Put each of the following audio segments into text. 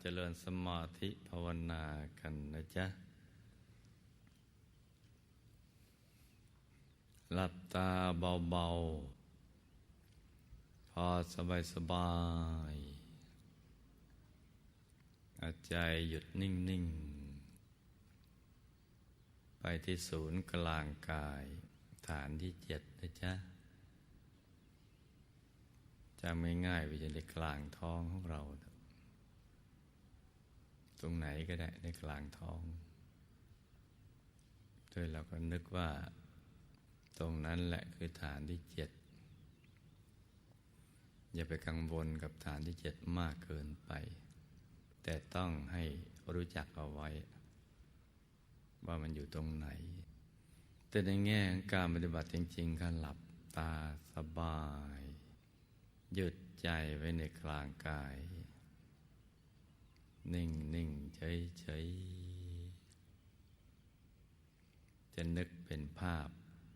เจริญสมาธิภาวนากันนะจ๊ะ หลับตาเบาๆ พอสบายสบายอาใจหยุดนิ่ง ๆ ไปที่ศูนย์กลางกาย ฐานที่เจ็ดนะจ๊ะจะไม่ง่ายไปจนในกลางท้องของเรา ตรงไหนก็ได้ในกลางท้องโดยเราก็นึกว่า ตรงนั้นแหละคือฐานที่เจ็ดอย่าไปกังวลกับฐานที่เจ็ดมากเกินไป แต่ต้องให้รู้จักเอาไว้ ว่ามันอยู่ตรงไหน แต่ในแง่ของการปฏิบัติจริงๆการหลับตาสบาย หยุดใจไว้ในกลางกาย นิ่งนิ่งเฉยเฉยจะนึกเป็นภาพ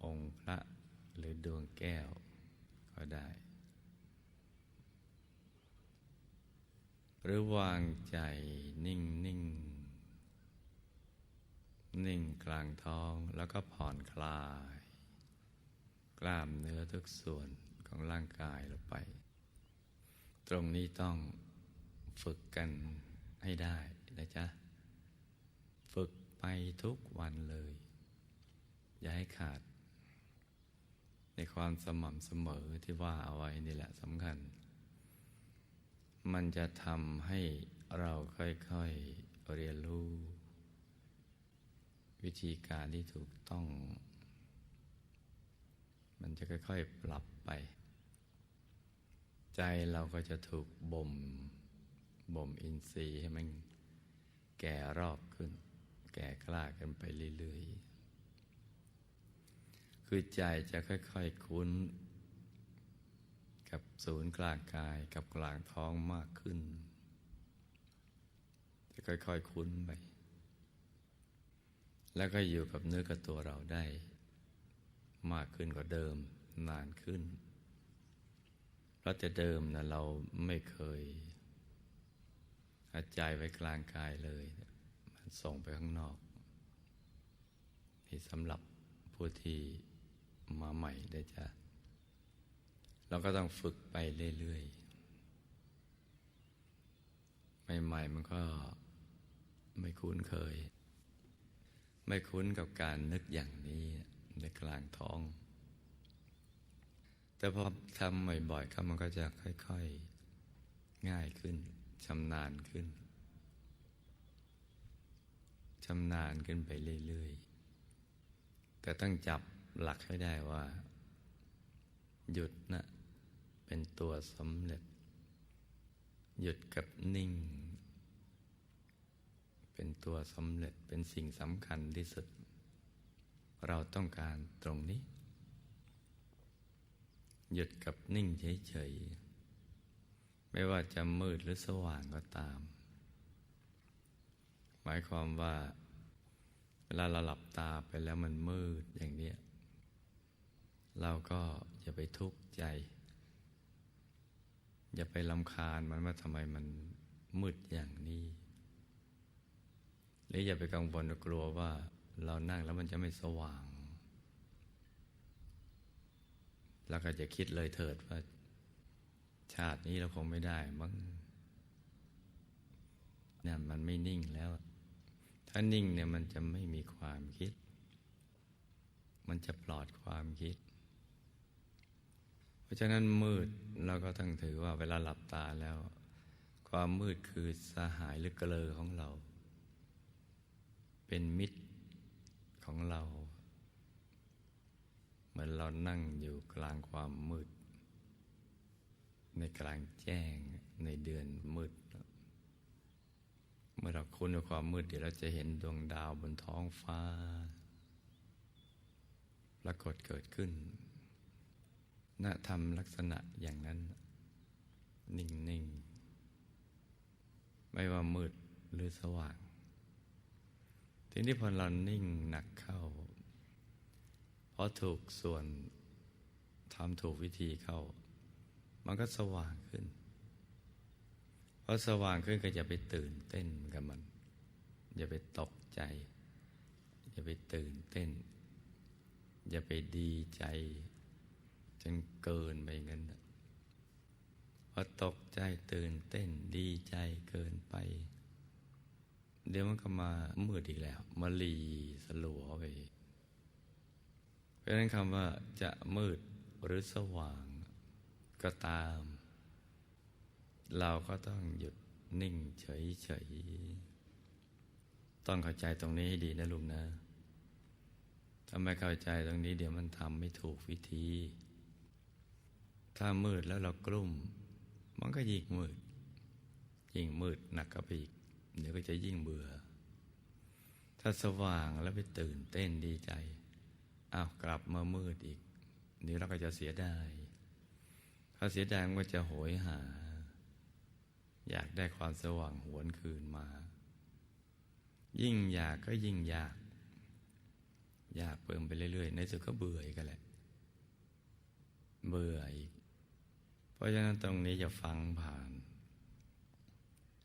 องค์พระหรือดวงแก้วก็ได้ หรือวางใจนิ่งนิ่งนิ่งกลางท้องแล้วก็ผ่อนคลาย กล้ามเนื้อทุกส่วนของร่างกายลงไป ตรงนี้ต้องฝึกกัน ให้ได้นะจ๊ะ ฝึกไปทุกวันเลย อย่าให้ขาด ในความสม่ำเสมอที่ว่าเอาไว้นี่แหละสำคัญ มันจะทำให้เราค่อยๆเรียนรู้ วิธีการที่ถูกต้อง มันจะค่อยๆปรับไป ใจเราก็จะถูกบ่ม บ่มอินทรีย์ให้มันแก่รอบขึ้น แก่กล้ากันไปเรื่อยๆ คือใจจะค่อยๆคุ้น กับศูนย์กลางกายกับกลางท้องมากขึ้น จะค่อยๆคุ้นไป แล้วก็อยู่กับเนื้อกับตัวเราได้ มากขึ้นกว่าเดิมนานขึ้น เพราะแต่เดิมนะเราไม่เคย หายใจไว้กลางกายเลย มันส่งไปข้างนอกนี่สำหรับผู้ที่มาใหม่ได้จะเราก็ต้องฝึกไปเรื่อยๆ ใหม่ๆ มันก็ไม่คุ้นเคย ไม่คุ้นกับการนึกอย่างนี้ในกลางท้อง แต่พอทำบ่อยๆครับมันก็จะค่อย ๆ ง่ายขึ้น ชำนาญขึ้นชำนาญขึ้นไปเรื่อยๆ แต่ต้องจับหลักให้ได้ว่า หยุดนะ เป็นตัวสำเร็จ หยุดกับนิ่ง เป็นตัวสำเร็จเป็นสิ่งสำคัญที่สุด เราต้องการตรงนี้ หยุดกับนิ่งเฉยๆ ไม่ว่าจะมืดหรือสว่างก็ตาม หมายความว่าเวลาเราหลับตาไปแล้วมันมืดอย่างนี้เราก็อย่าไปทุกข์ใจ อย่าไปลำคาญมันว่าทำไมมันมืดอย่างนี้หรืออย่าไปกังวลกลัวว่าเรานั่งแล้วมันจะไม่สว่าง แล้วก็จะคิดเลยเถิดว่า ชาตินี้เราคงไม่ได้มั้งเนี่ยมันไม่นิ่งแล้ว ถ้านิ่งเนี่ยมันจะไม่มีความคิด มันจะปลอดความคิด เพราะฉะนั้นมืดเราก็ต้องถือว่าเวลาหลับตาแล้ว ความมืดคือสหายหรือเกลอของเรา เป็นมิตรของเรา เหมือนเรานั่งอยู่กลางความมืด ในกลางแจ้งในเดือนมืด เมื่อเราคุ้นกับความมืดเดี๋ยวเราจะเห็นดวงดาวบนท้องฟ้าปรากฏเกิดขึ้นณธรรมลักษณะอย่างนั้น นิ่ง ๆ ไม่ว่ามืดหรือสว่าง ทีนี้พอเรานิ่งหนักเข้าเพราะถูกส่วนทำถูกวิธีเข้า มันก็สว่างขึ้นพอสว่างขึ้นก็อย่าไปตื่นเต้นกับมัน อย่าไปตกใจ อย่าไปตื่นเต้น อย่าไปดีใจ จนเกินไปงั้นพอตกใจตื่นเต้นดีใจเกินไป เดี๋ยวมันก็มามืดอีกแล้ว มาลีสลัวไป เพราะฉะนั้นคำว่าจะมืดหรือสว่าง ก็ตาม เราก็ต้องหยุดนิ่งเฉยๆ ต้องเข้าใจตรงนี้ให้ดีนะลุงนะ ถ้าไม่เข้าใจตรงนี้เดี๋ยวมันทำไม่ถูกวิธี ถ้ามืดแล้วเรากลุ้มมันก็ยิ่งมืด ยิ่งมืดหนักก็ไปอีก เดี๋ยวก็จะยิ่งเบื่อ ถ้าสว่างแล้วไปตื่นเต้นดีใจ อ้าวกลับมามืดอีก นี่เราก็จะเสียดาย ถ้าเสียดายมันก็จะโหยหา อยากได้ความสว่างหวนคืนมา ยิ่งอยากก็ยิ่งอยาก อยากเพิ่มไปเรื่อยๆ ในสุดก็เบื่ออีกันแหละ เบื่ออีก เพราะฉะนั้นตรงนี้จะฟังผ่าน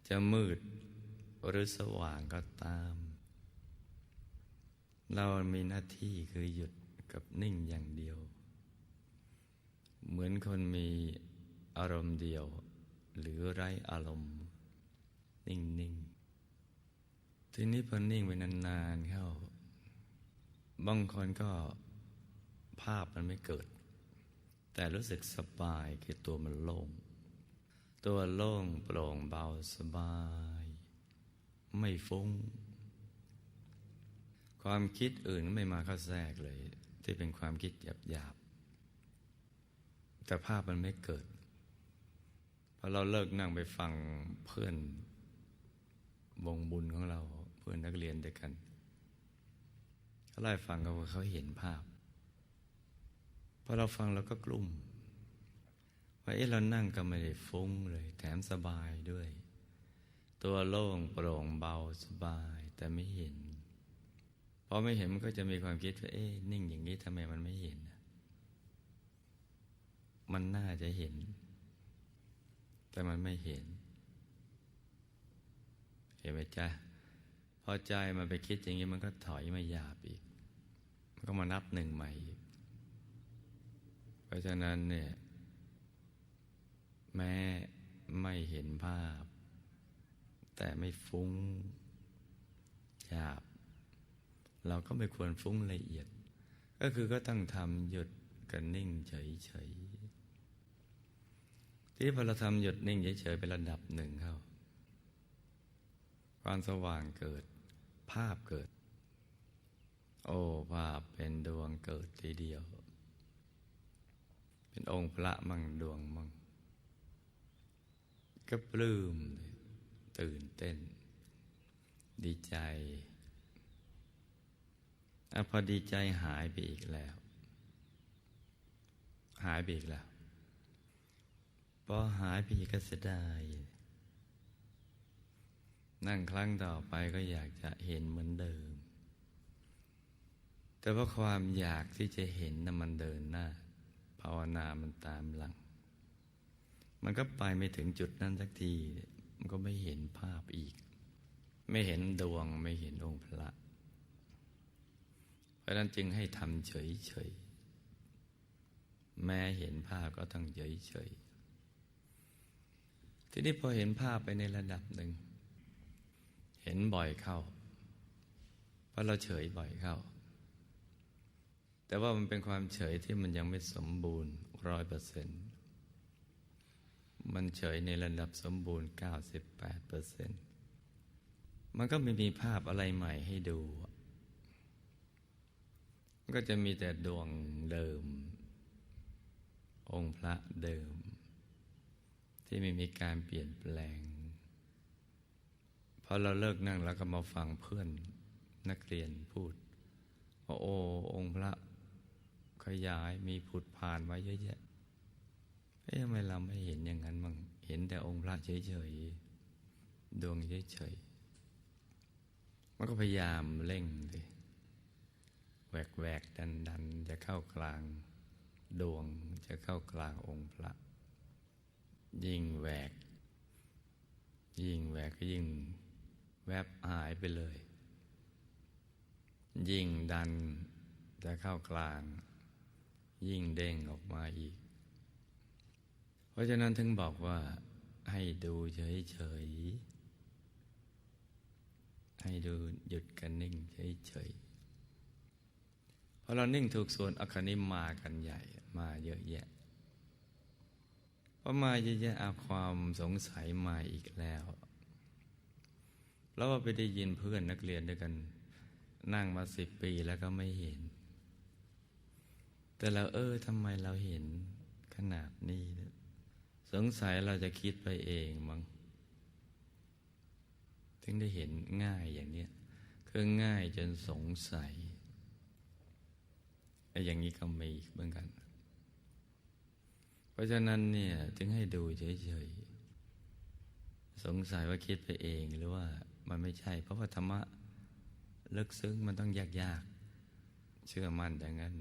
จะมืดหรือสว่างก็ตาม เรามีหน้าที่คือหยุดกับนิ่งอย่างเดียว คนมีอารมณ์เดียว หรือไร้อารมณ์ นิ่ง ๆ ทีนี้พอนิ่งไปนาน ๆ เข้า บางคนก็ภาพมันไม่เกิด แต่รู้สึกสบายคือตัวมันโล่ง ตัวโล่งโปร่งเบาสบาย ไม่ฟุง้ง ความคิดอื่นไม่มาเข้าแทรกเลย ที่เป็นความคิดหยาบๆ แต่ภาพมันไม่เกิดพอเราเลิกนั่งไปฟังเพื่อนวงบุญของเราเพื่อนนักเรียนด้วยกันเขาไล่ฟังกันว่าเขาเห็นภาพพอเราฟังเราก็กลุ้มว่าเอ๊ะเรานั่งก็ไม่ได้ฟุ้งเลย แถมสบายด้วย ตัวโล่งโปร่งเบาสบายแต่ไม่เห็นพอไม่เห็นมันก็จะมีความคิดว่าเอ๊ะนิ่งอย่างนี้ทำไมมันไม่เห็น มันน่าจะเห็น แต่มันไม่เห็น เห็นไหมจ๊ะพอใจมันไปคิดอย่างนี้มันก็ถอยมาหยาบอีก มันก็มานับหนึ่งใหม่อีก เพราะฉะนั้นเนี่ย แม้ไม่เห็นภาพ แต่ไม่ฟุ้งหยาบ เราก็ไม่ควรฟุ้งละเอียด ก็คือก็ต้องทำหยุดกันนิ่งเฉย ที่พอเราทำหยุดนิ่งเฉยๆเป็นระดับหนึ่งเข้า ความสว่างเกิด ภาพเกิด โอ้ภาพเป็นดวงเกิดทีเดียว เป็นองค์พระมั่งดวงมั่งก็ปลื้มตื่นเต้น ดีใจอพอดีใจหายไปอีกแล้ว หายไปอีกแล้ว พอหายไปอีกก็เสียดายนั่งครั้งต่อไปก็อยากจะเห็นเหมือนเดิม แต่ว่าความอยากที่จะเห็นนะ่ะมันเดินหน้า ภาวนามันตามหลัง มันก็ไปไม่ถึงจุดนั้นสักที มันก็ไม่เห็นภาพอีก ไม่เห็นดวงไม่เห็นองค์พระ เพราะนั้นจึงให้ทำเฉยๆ แม้เห็นภาพก็ต้องเฉยๆ ทีนี้พอเห็นภาพไปในระดับหนึ่ง เห็นบ่อยเข้า เพราะเราเฉยบ่อยเข้า แต่ว่ามันเป็นความเฉยที่มันยังไม่สมบูรณ์ร้อยเปอร์เซ็นต์มันเฉยในระดับสมบูรณ์ 98เปอร์เซ็นต์มันก็ไม่มีภาพอะไรใหม่ให้ดู ก็จะมีแต่ดวงเดิม องค์พระเดิม ที่ไม่มีการเปลี่ยนแปลงพอเราเลิกนั่งแล้วก็มาฟังเพื่อนนักเรียนพูดว่าโอ้องค์พระขยายมีผุดผ่านไว้เยอะแยะเอ๊ะทำไมเราไม่เห็นอย่างนั้นมั่งเห็นแต่องค์พระเฉยๆดวงเฉยๆมันก็พยายามเร่งดิแหวกแหวกดันดันจะเข้ากลางดวงจะเข้ากลางองค์พระ ยิ่งแหวก ยิ่งแหวกก็ยิ่งแวบหายไปเลย ยิ่งดันจะเข้ากลาง ยิ่งเด้งออกมาอีก เพราะฉะนั้นถึงบอกว่าให้ดูเฉยๆ ให้ดูหยุดกันนิ่งเฉยๆพอเรานิ่งถูกส่วนอคนิมากันใหญ่มาเยอะแยะ พอมาเยอะแยะอาความสงสัยมาอีกแล้ว แล้วว่าไปได้ยินเพื่อนนักเรียนด้วยกัน นั่งมาสิบปีแล้วก็ไม่เห็น แต่เราเออทำไมเราเห็นขนาดนี้ สงสัยเราจะคิดไปเองมั้งถึงได้เห็นง่ายอย่างเนี้ยคือง่ายจนสงสัยไอ้อย่างนี้ก็มีเหมือนกัน ราะฉะนั้นเนี่ยจึงให้ดูเฉยๆ สงสัยว่าคิดไปเองหรือว่ามันไม่ใช่ เพราะว่าธรรมะลึกซึ้งมันต้องยากยากเชื่อมั่นอย่างนั้น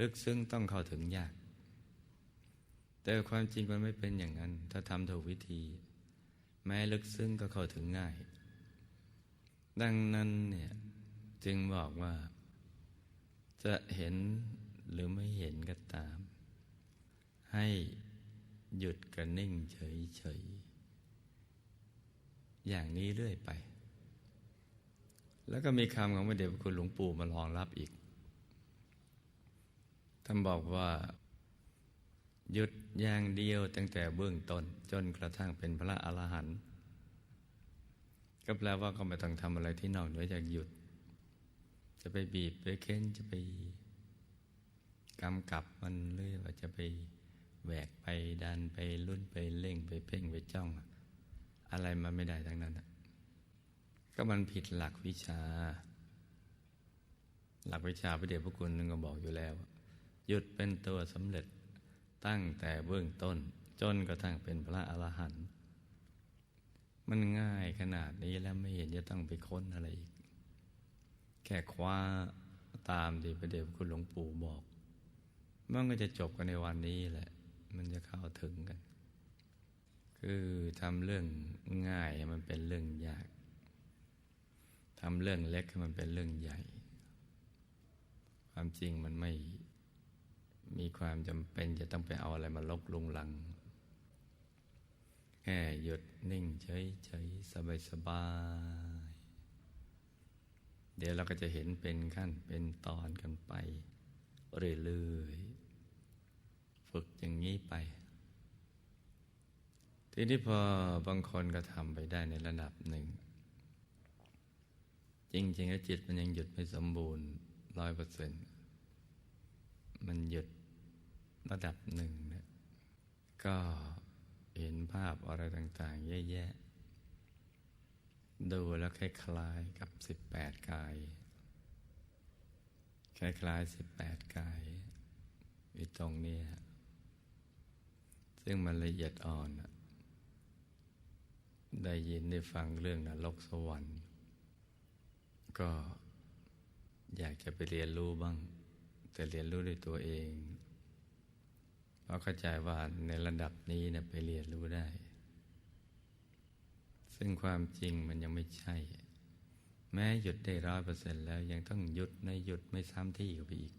ลึกซึ้งต้องเข้าถึงยาก แต่ความจริงมันไม่เป็นอย่างนั้น ถ้าทำถูกวิธี แม้ลึกซึ้งก็เข้าถึงง่าย ดังนั้นเนี่ยจึงบอกว่า จะเห็นหรือไม่เห็นก็ตาม ให้หยุดกระนิ่งเฉยๆ อย่างนี้เรื่อยไป แล้วก็มีคำของพระเดชพระคุณหลวงปู่มารองรับอีก ท่านบอกว่า หยุดอย่างเดียวตั้งแต่เบื้องต้นจนกระทั่งเป็นพระอรหันต์ก็แปลว่าก็ไม่ต้องทำอะไรที่นอกเหนือจากหยุด จะไปบีบไปเค้นจะไปกำกับมันหรือว่าจะไป แหวกไปดันไปลุ่นไปเล่งไปเพ่งไปจ้อง อะไรมันไม่ได้ทั้งนั้น ก็มันผิดหลักวิชา หลักวิชาพระเดชพระคุณนึงก็บอกอยู่แล้ว หยุดเป็นตัวสำเร็จตั้งแต่เบื้องต้น จนกระทั่งเป็นพระอรหันต์มันง่ายขนาดนี้แล้วไม่เห็นจะต้องไปค้นอะไรอีก แค่คว้าตามที่พระเดชพระคุณหลวงปู่บอก มันก็จะจบกันในวันนี้แหละ มันจะเข้าถึงกัน คือทำเรื่องง่ายมันเป็นเรื่องยากทำเรื่องเล็กให้มันเป็นเรื่องใหญ่ ความจริงมันไม่มีความจำเป็นจะต้องไปเอาอะไรมาลกลุงลัง แค่หยุดนิ่งเฉยเฉยสบายสบาย เดี๋ยวเราก็จะเห็นเป็นขั้นเป็นตอนกันไป เรื่อย ฝึกอย่างนี้ไป ทีนี้พอบางคนก็ทำไปได้ในระดับหนึ่ง จริงๆแล้วจิตมันยังหยุดไม่สมบูรณ์ร้อยเปอร์เซ็นต์มันหยุดระดับหนึ่งเนี่ยก็เห็นภาพอะไรต่าง ๆ แย่ๆ ดูแล้วคล้ายๆกับสิบแปดกาย คล้ายๆสิบแปดกายอยู่ตรงนี้ ซึ่งมันละเอียดอ่อน ได้ยินได้ฟังเรื่องนรกสวรรค์ ก็อยากจะไปเรียนรู้บ้าง แต่เรียนรู้ด้วยตัวเองเพราะเข้าใจว่าในระดับนี้เนี่ยไปเรียนรู้ได้ ซึ่งความจริงมันยังไม่ใช่ แม้หยุดได้ร้อยเปอร์เซ็นต์แล้วยังต้องหยุดในหยุดไม่ซ้ำที่กับอีก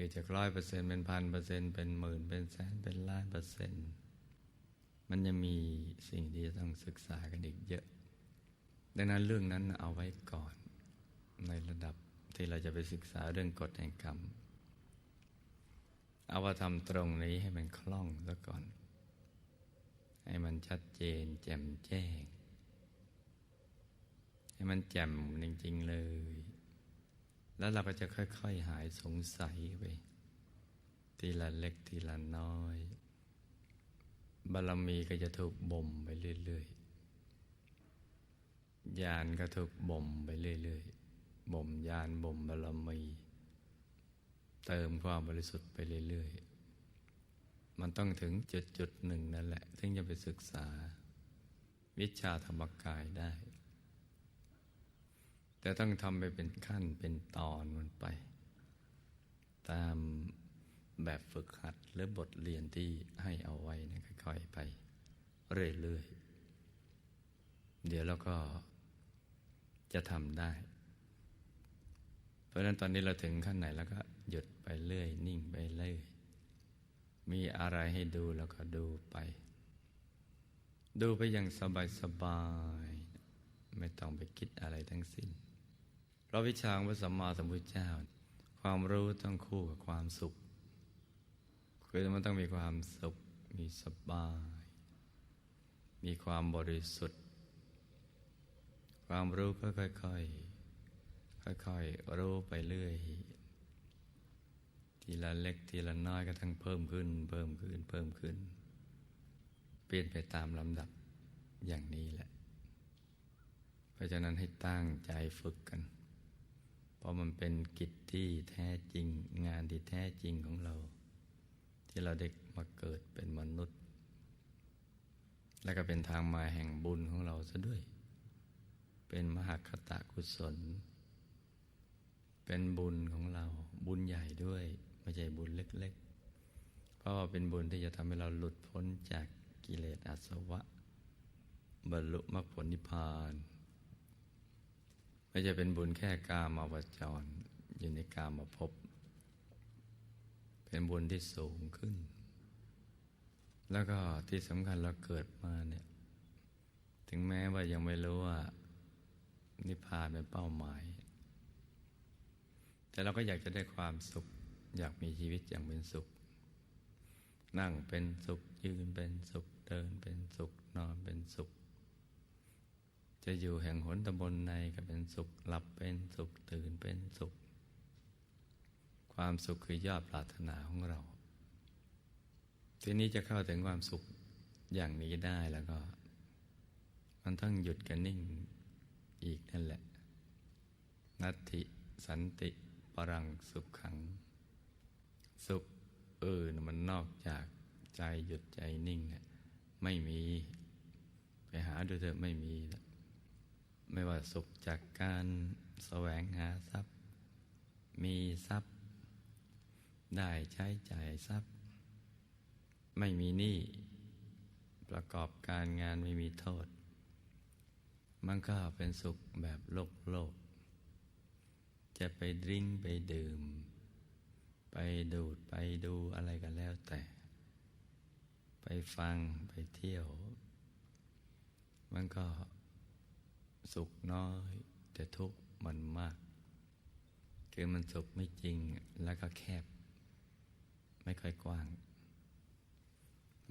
คือจากร้อยเปอร์เซ็นต์เป็นพันเปอร์เซ็นต์เป็นหมื่นเป็นแสนเป็นล้านเปอร์เซ็นต์มันยังมีสิ่งที่จะต้องศึกษากันอีกเยอะ ดังนั้นเรื่องนั้นเอาไว้ก่อน ในระดับที่เราจะไปศึกษาเรื่องกฎแห่งกรรมเอาว่าทำตรงนี้ให้มันคล่องซะก่อน ให้มันชัดเจน แจ่มแจ้ง ให้มันแจ่มจริง ๆ เลย แล้วเราก็จะค่อย ๆ หายสงสัยไป ทีละเล็กทีละน้อย บารมีก็จะถูกบ่มไปเรื่อยๆ ญาณก็ถูกบ่มไปเรื่อยๆ บ่มญาณบ่มบารมี เติมความบริสุทธิ์ไปเรื่อยๆ มันต้องถึงจุดจุดหนึ่งนั่นแหละ ถึงจะไปศึกษา วิชาธรรมกายได้ แต่ต้องทำไปเป็นขั้นเป็นตอนมันไป ตามแบบฝึกหัดหรือบทเรียนที่ให้เอาไว้นะค่อยๆไป เรื่อยๆ เดี๋ยวเราก็จะทำได้ เพราะฉะนั้นตอนนี้เราถึงขั้นไหนแล้วก็หยุดไปเรื่อย นิ่งไปเรื่อย มีอะไรให้ดูแล้วก็ดูไป ดูไปอย่างสบายสบายไม่ต้องไปคิดอะไรทั้งสิ้น พราะวิชาของพระสัมมาสัมพุทธเจ้า ความรู้ต้องคู่กับความสุข คือมันต้องมีความสุข มีสบาย มีความบริสุทธิ์ ความรู้ก็ค่อยๆ ค่อยๆ รู้ไปเรื่อย ทีละเล็กทีละน้อยก็ทั้งเพิ่มขึ้น เพิ่มขึ้น เพิ่มขึ้น เปลี่ยนไปตามลำดับอย่างนี้แหละ เพราะฉะนั้นให้ตั้งใจฝึกกัน เพราะมันเป็นกิจที่แท้จริงงานที่แท้จริงของเรา ที่เราเด็กมาเกิดเป็นมนุษย์ และก็เป็นทางมาแห่งบุญของเราซะด้วย เป็นมหคตะกุศล เป็นบุญของเราบุญใหญ่ด้วยไม่ใช่บุญเล็กๆ เพราะว่าเป็นบุญที่จะทำให้เราหลุดพ้นจากกิเลสอาสวะ บรรลุมรรคผลนิพพาน ไม่จะเป็นบุญแค่กามาวจร อยู่ในกามาพบ เป็นบุญที่สูงขึ้น แล้วก็ที่สำคัญเราเกิดมาเนี่ย ถึงแม้ว่ายังไม่รู้ว่า นิพพานเป็นเป้าหมาย แต่เราก็อยากจะได้ความสุข อยากมีชีวิตอย่างเป็นสุข นั่งเป็นสุขยืนเป็นสุขเดินเป็นสุขนอนเป็นสุข จะอยู่แห่งหนตำบลในก็เป็นสุขหลับเป็นสุขตื่นเป็นสุข ความสุขคือยอดปรารถนาของเรา ทีนี้จะเข้าถึงความสุขอย่างนี้ได้แล้วก็ มันต้องหยุดกันนิ่งอีกนั่นแหละ นัตติสันติปรังสุขขัง สุขเอื่นมันนอกจากใจหยุดใจนิ่งเนี่ยไม่มี ไปหาดูเถอะไม่มี ไม่ว่าสุขจากการแสวงหาทรัพย์ มีทรัพย์ ได้ใช้จ่ายทรัพย์ ไม่มีหนี้ประกอบการงานไม่มีโทษ มันก็เป็นสุขแบบโลกโลก จะไปดิ้งไปดื่ม ไปดูดไปดูอะไรกันแล้วแต่ ไปฟังไปเที่ยว มันก็ สุขน้อย แต่ทุกข์มันมาก คือมันสุขไม่จริงแล้วก็แคบ ไม่ค่อยกว้าง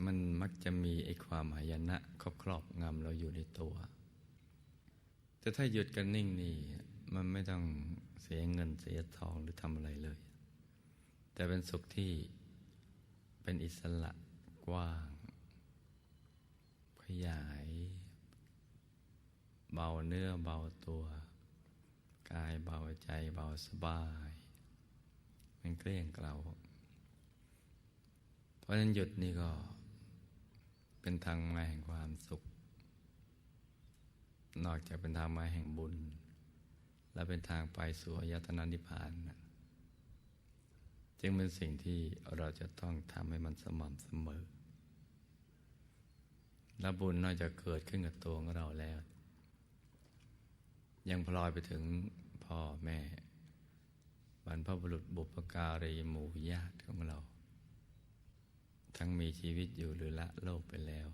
มันมักจะมีไอ้ความหายนะครอบครอบงำเราอยู่ในตัว แต่ถ้าหยุดกันนิ่งนี่มันไม่ต้องเสียเงินเสียทองหรือทำอะไรเลย แต่เป็นสุขที่เป็นอิสระกว้างขยาย เบาเนื้อเบาตัว กายเบาใจเบาสบาย มันเกลี้ยงเกลาเพราะฉะนั้นหยุดนี่ก็ เป็นทางมาแห่งความสุข นอกจากเป็นทางมาแห่งบุญ และเป็นทางไปสู่อายตนะนิพพานนะจึงเป็นสิ่งที่เราจะต้องทำให้มันสม่ำเสมอและบุญนอกจากเกิดขึ้นกับตัวของเราแล้ว ยังพลอยไปถึงพ่อแม่บรรพบุรุษบุพการีหมู่ญาติของเรา ทั้งมีชีวิตอยู่หรือละโลกไปแล้ว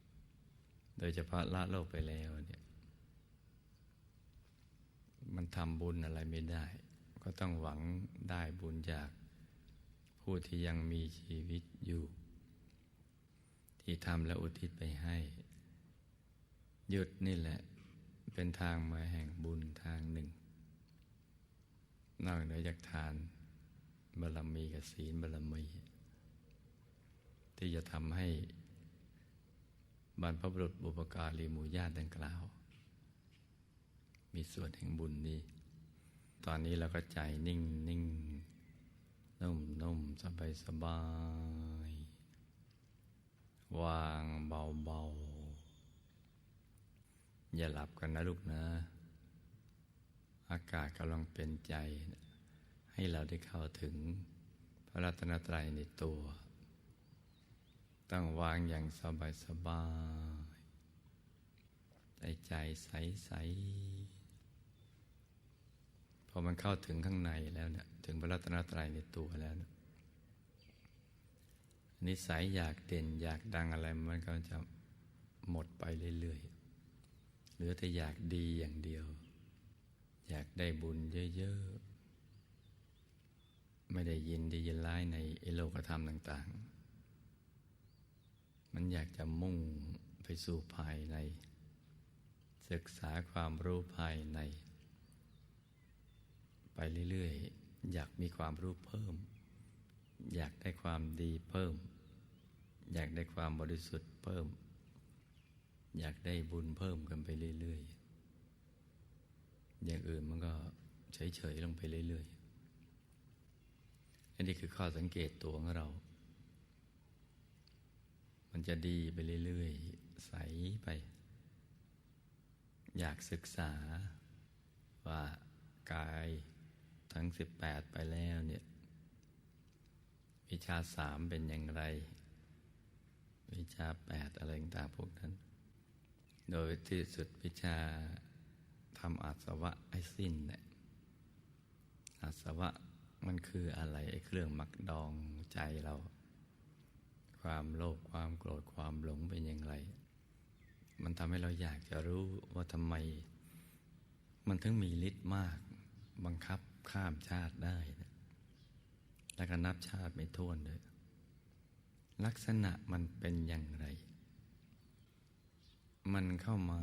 โดยเฉพาะละโลกไปแล้วเนี่ยมันทำบุญอะไรไม่ได้ ก็ต้องหวังได้บุญจาก ผู้ที่ยังมีชีวิตอยู่ ที่ทำและอุทิศไปให้ หยุดนี่แหละ เป็นทางมาแห่งบุญทางหนึ่ง นอกเหนือจากทานบารมีกับศีลบารมี ที่จะทำให้บรรพบุรุษบุปการีมู่ญาติดังกล่าว มีส่วนแห่งบุญนี้ ตอนนี้เราก็ใจนิ่งนิ่งนุ่มนุ่มสบายสบาย วางเบาเบา อย่าหลับกันนะลูกนะ อากาศกำลังเป็นใจ ให้เราได้เข้าถึงพระรัตนตรัยในตัวต้องวางอย่างสบายสบายใจส่ใจใสๆพอมันเข้าถึงข้างในแล้วเนี่ยถึงพระรัตนตรัยในตัวแล้วนี่ยนิสัยอยากเด่นอยากดังอะไรมันก็จะหมดไปเรื่อยๆ เหลือแต่อยากดีอย่างเดียว อยากได้บุญเยอะๆ ไม่ได้ยินดียินร้ายในไอโลกธรรมต่าง ๆ มันอยากจะมุ่งไปสู่ภายใน ศึกษาความรู้ภายใน ไปเรื่อยๆ อยากมีความรู้เพิ่ม อยากได้ความดีเพิ่ม อยากได้ความบริสุทธิ์เพิ่ม อยากได้บุญเพิ่มกันไปเรื่อยๆ อย่างอื่นมันก็เฉยๆลงไปเรื่อยๆ อันนี้คือข้อสังเกตตัวของเรา มันจะดีไปเรื่อยๆ ใสไป อยากศึกษาว่ากายทั้งสิบแปดไปแล้วเนี่ย วิชาสามเป็นอย่างไร วิชาแปดอะไรต่างๆพวกนั้น โดยที่สุดวิชาทำอาสวะให้สิ้นเนี่ยอาสวะมันคืออะไรไอ้เครื่องมักดองใจเรา ความโลภความโกรธความหลงเป็นอย่างไร มันทำให้เราอยากจะรู้ว่าทำไม มันถึงมีฤทธิ์มาก บังคับข้ามชาติได้นะแล้วก็นับชาติไม่ท้วนเลยลักษณะมันเป็นอย่างไร มันเข้ามา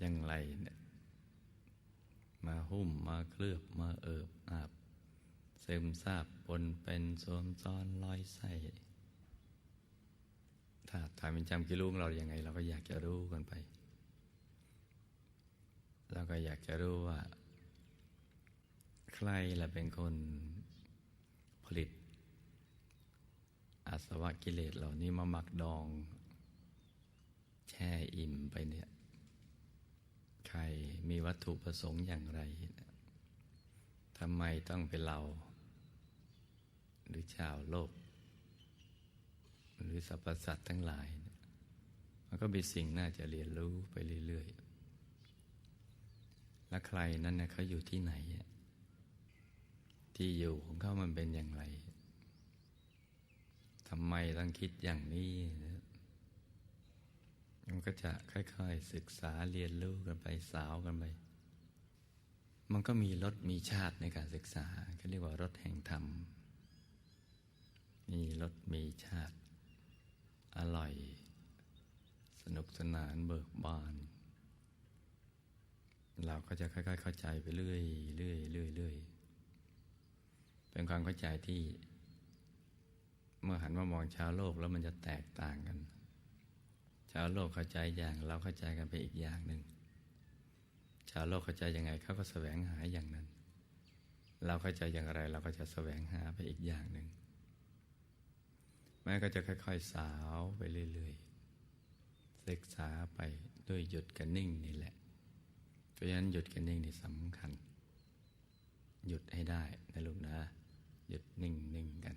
อย่างไรเนี่ยมาหุ้มมาเคลือบมาเอิบอาบซึมซาบปนเป็นสวมซ้อนลอยไส้ถ้าถามเป็นจำกิรู้ของเราอย่างไง เราก็อยากจะรู้กันไป เราก็อยากจะรู้ว่า ใครล่ะเป็นคนผลิตอาสวะกิเลสเหล่านี้มาหมักดอง ช่อิ่มไปเนี่ย ใครมีวัตถุประสงค์อย่างไรทำไมต้องเป็นเรา หรือชาวโลก หรือสรรพสัตว์ทั้งหลาย มันก็มีสิ่งน่าจะเรียนรู้ไปเรื่อยๆ และใครนั้นนะเขาอยู่ที่ไหน ที่อยู่ของเขามันเป็นอย่างไรทำไมต้องคิดอย่างนี้น มันก็จะค่อยๆศึกษาเรียนรู้กันไปสาวกันไป มันก็มีรสมีชาติในการศึกษาก็เรียกว่ารสแห่งธรรม มีรสมีชาติ อร่อย สนุกสนานเบิกบาน เราก็จะค่อยๆเข้าใจไปเรื่อยเรื่อยเรื่อยเรื่อยเป็นความเข้าใจที่ เมื่อหันมามองชาวโลกแล้วมันจะแตกต่างกัน ชาวโลกเข้าใจอย่างเราเข้าใจกันไปอีกอย่างหนึ่ง ชาวโลกเข้าใจยังไงเขาก็แสวงหาอย่างนั้น เราเข้าใจอย่างไรเราก็จะแสวงหาไปอีกอย่างหนึ่งแม้ก็จะค่อยๆสาวไปเรื่อยๆศึกษาไปด้วยหยุดกับนิ่งนี่แหละ เพราะฉะนั้นหยุดกับนิ่งนี่สำคัญ หยุดให้ได้นะลูกนะ หยุดนิ่งๆกัน